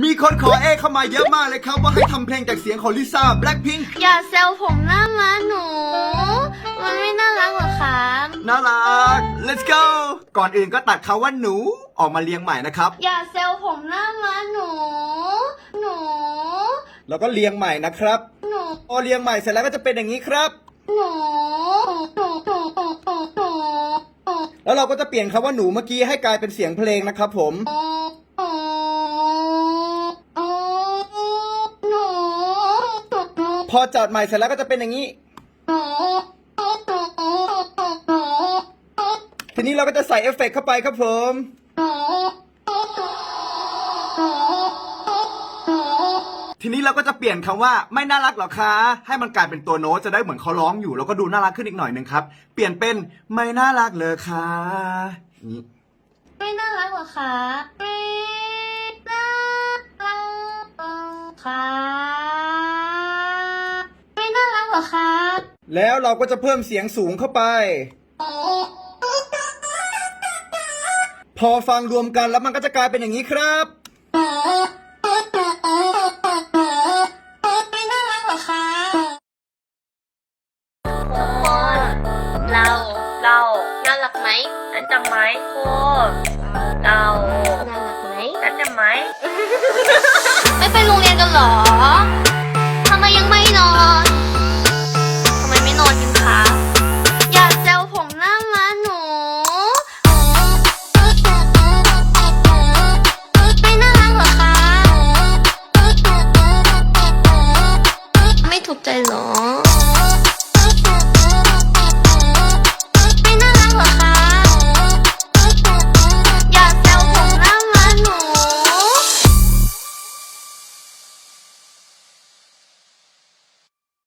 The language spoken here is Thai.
มีคนขอเอเข้ามาเยอะมากเลยครับ ว่าให้ทำเพลงจากเสียงของลิซ่าแบล็คพิงค์อย่าแซวผมหน้าม้าหนู มันไม่น่ารักหรอครับ น่ารัก let's go ก่อนอื่นก็ตัดคาว่าหนูออกมาเรียงใหม่นะครับ อย่าแซวผมหน้าม้าหนู หนู แล้วก็เรียงใหม่นะครับ หนูพอเรียงใหม่เสร็จแล้วก็จะเป็นอย่างนี้ครับ หนูหนูหนูหนูหนูหนูแล้วเราก็จะเปลี่ยนคาว่าหนูเมื่อกี้ให้กลายเป็นเสียงเพลงนะครับผม หนู พอจัดใหม่เสร็จแล้วก็จะเป็นอย่างนี้ ทีนี้เราก็จะใส่เอฟเฟกต์เข้าไปครับผม ทีนี้เราก็จะเปลี่ยนคำว่าไม่น่ารักหรอคะให้มันกลายเป็นตัวโน้ตจะได้เหมือนเขาร้องอยู่ แล้วก็ดูน่ารักขึ้นอีกหน่อยหนึ่งครับ เปลี่ยนเป็นไม่น่ารักเลยค่ะอย่างนี้ไม่น่ารักหรอคะไม่น่ารักหรอคะ แล้วเราก็จะเพิ่มเสียงสูงเข้าไป พอฟังรวมกันแล้วมันก็จะกลายเป็นอย่างนี้ครับ ไม่น่ารักหรอคะทุกคนเรา เรา น่ารักไหมฉันจำไหมโคเรา น่ารักไหมฉันจำไหม 龙。